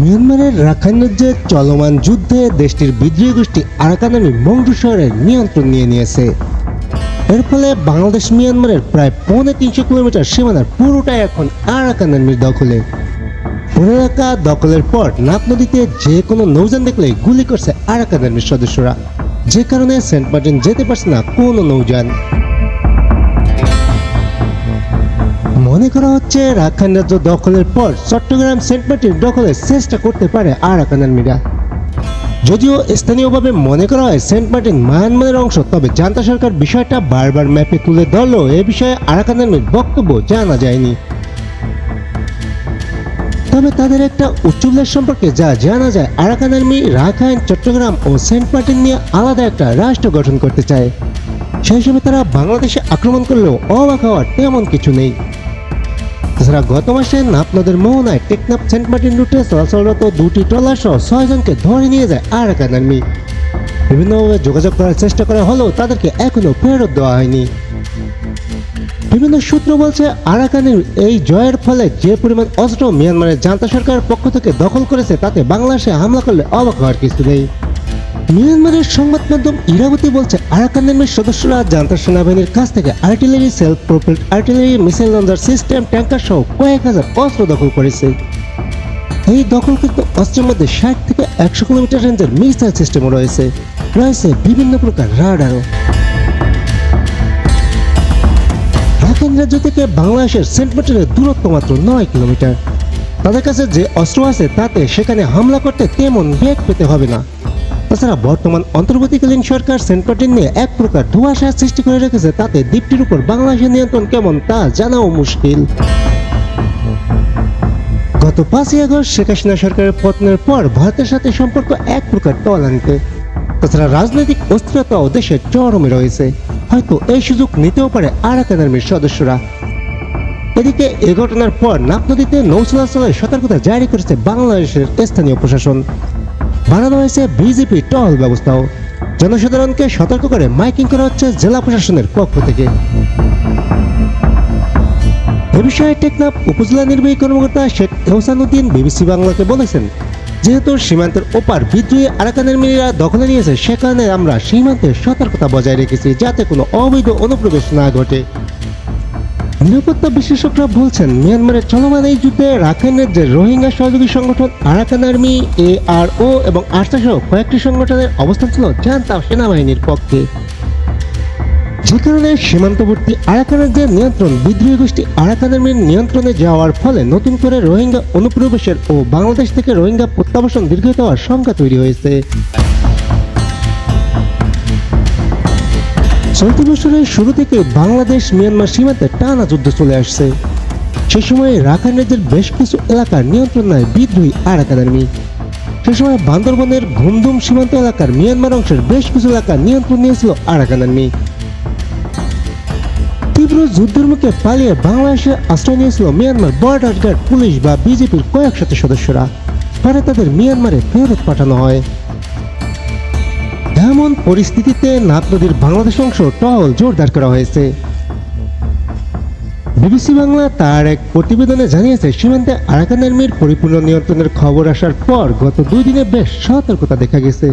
মিয়ানমারের রাখাইন রাজ্যে চলমান যুদ্ধে দেশটির বিদ্রোহী গোষ্ঠী আরাকান মংডু শহরের নিয়ন্ত্রণ নিয়ে নিয়েছে। এর ফলে বাংলাদেশ মিয়ানমারের প্রায় পৌনে তিনশো কিলোমিটার সীমানার পুরোটাই এখন আরাকান দখলে। পুরো এলাকা দখলের পর নাপ নদীতে যে কোনো নৌযান দেখলেই গুলি করছে আরাকান সদস্যরা। যে কারণে সেন্ট মার্টিন যেতে পারছে না কোনো নৌযান। মনে করা হচ্ছে রাখাইন রাজ্য দখলের পর চট্টগ্রাম, সেন্ট মার্টিন দখলের চেষ্টা করতে পারে আরাকান আর্মিরা যদিও স্থানীয়ভাবে মনে করা হয় সেন্ট মার্টিন মায়ানমারের অংশ, তবে জান্তা সরকার বিষয়টা বারবার ম্যাপে তুলে ধরলেও এ বিষয়ে আরাকান আর্মির বক্তব্য জানা যায়নি। তবে তাদের একটা উচ্চুল্লেখ সম্পর্কে যা জানা যায় আরাকান আর্মি রাখাইন চট্টগ্রাম ও সেন্ট মার্টিন নিয়ে আলাদা একটা রাষ্ট্র গঠন করতে চায়। সেই হিসেবে তারা বাংলাদেশে আক্রমণ করলেও অবাক হওয়ার তেমন কিছু নেই। তাছাড়া গত মাসে নাপ নদের মোহনায় টেকনাফ সেন্ট মার্টিন রুটে চলাচলরত দুটি ট্রলার সহ ছয়জনকে ধরে নিয়ে যায় আরাকান আর্মি। বিভিন্নভাবে যোগাযোগ করার চেষ্টা করা হলেও তাদেরকে এখনও ফেরত দেওয়া হয়নি। বিভিন্ন সূত্র বলছে, আরাকানের এই জয়ের ফলে যে পরিমাণ অস্ত্র মিয়ানমারের জান্তা সরকারের পক্ষ থেকে দখল করেছে তাতে বাংলাদেশে হামলা করলে অবাক হওয়ার কিছু নেই। মিয়ানমারের সংবাদ মাধ্যম ইরাবতী বলছে আরাকান আর্মির সদস্যরা জান্তা সেনাবাহিনীর কাছ থেকে artillery self propelled artillery missile launcher system tanker সহ কয়েক হাজার অস্ত্র দখল করেছে। এই দখলকৃত অস্ত্রের মধ্যে ষাট থেকে একশো কিলোমিটার রেঞ্জের মিসাইল সিস্টেমও রয়েছে। রয়েছে বিভিন্ন প্রকার রাডারও। রাখাইন রাজ্য থেকে বাংলাদেশের সেন্ট মার্টিনের দূরত্ব মাত্র নয় কিলোমিটার। তাদের কাছে যে অস্ত্র আছে তাতে সেখানে হামলা করতে তেমন বেগ পেতে হবে না। তাছাড়া বর্তমান অন্তর্বর্তীকালীন সরকার সেন্ট নিয়ে এক প্রকার ধোঁয়াশা সৃষ্টি করে রেখেছে, তাতে দ্বীপটির উপর বাংলাদেশের নিয়ন্ত্রণ কেমন তা জানাও মুশকিল। গত পাঁচই আগস্ট শেখ হাসিনা সরকারের পতনের পর ভারতের সাথে সম্পর্ক এক প্রকার তলানিতে তাছাড়া রাজনৈতিক অস্থিরতাও দেশের চরমে রয়েছে। হয়তো এই সুযোগ নিতেও পারে আরাকান আর্মির সদস্যরা। এদিকে এ ঘটনার পর নাপ নদীতে নৌ চলাচলের সতর্কতা জারি করেছে বাংলাদেশের স্থানীয় প্রশাসন। বাড়ানো হয়েছে বিজেপি টহল ব্যবস্থাও। জনসাধারণকে সতর্ক করে মাইকিং করা হচ্ছে জেলা প্রশাসনের পক্ষ থেকে। এ বিষয়ে টেকনাফ উপজেলা নির্বাহী কর্মকর্তা শেখ এহসানুদ্দিন বিবিসি বাংলাকে বলেছেন, যেহেতু সীমান্তের ওপার বিদ্রোহী আরাকানের মিলিরা দখলে নিয়েছে সেখানে আমরা সীমান্তে সতর্কতা বজায় রেখেছি যাতে কোনো অবৈধ অনুপ্রবেশ না ঘটে। নিরাপত্তা বিশেষজ্ঞরা বলছেন, মিয়ানমারের চলমান এই যুদ্ধে রাখাইন রাজ্যের রোহিঙ্গা সহযোগী সংগঠন আরাকান আর্মি এ আর ও এবং আর্সা সহ কয়েকটি সংগঠনের অবস্থান ছিল জান্তা সেনাবাহিনীর পক্ষে। যে কারণে সীমান্তবর্তী আরাকান যে নিয়ন্ত্রণ, বিদ্রোহী গোষ্ঠী আরাকান আর্মির নিয়ন্ত্রণে যাওয়ার ফলে নতুন করে রোহিঙ্গা অনুপ্রবেশের ও বাংলাদেশ থেকে রোহিঙ্গা প্রত্যাবাসন দীর্ঘায়িত হওয়ার শঙ্কা তৈরি হয়েছে। চলতি বছরের শুরু থেকে বাংলাদেশ মিয়ানমার সীমান্তে টানা যুদ্ধ চলে আসছে। সে সময় রাখাইন রাজ্যের বেশ কিছু এলাকার নিয়ন্ত্রণ নেয় বিদ্রোহী আরাকান আর্মি সে সময় বান্দরবনের ঘুমধুম সীমান্ত এলাকার মিয়ানমার অংশের বেশ কিছু এলাকার নিয়ন্ত্রণ নিয়েছিল আরাকান আর্মি তীব্র যুদ্ধের মুখে পালিয়ে বাংলাদেশে আশ্রয় নিয়েছিল মিয়ানমার বর্ডার গার্ড, পুলিশ বা বিজেপির কয়েক শত সদস্যরা। পরে তাদের মিয়ানমারে ফেরত পাঠানো হয়। এমন পরিস্থিতিতে নাথ নদীর বাংলাদেশ অংশ টহল জোরদার করা হয়েছে। বিবিসি বাংলা তার এক প্রতিবেদনে জানিয়েছে, সীমান্তে আরাকান আর্মির পরিপূর্ণ নিয়ন্ত্রণের খবর আসার পর গত দুই দিনে বেশ সতর্কতা দেখা গেছে।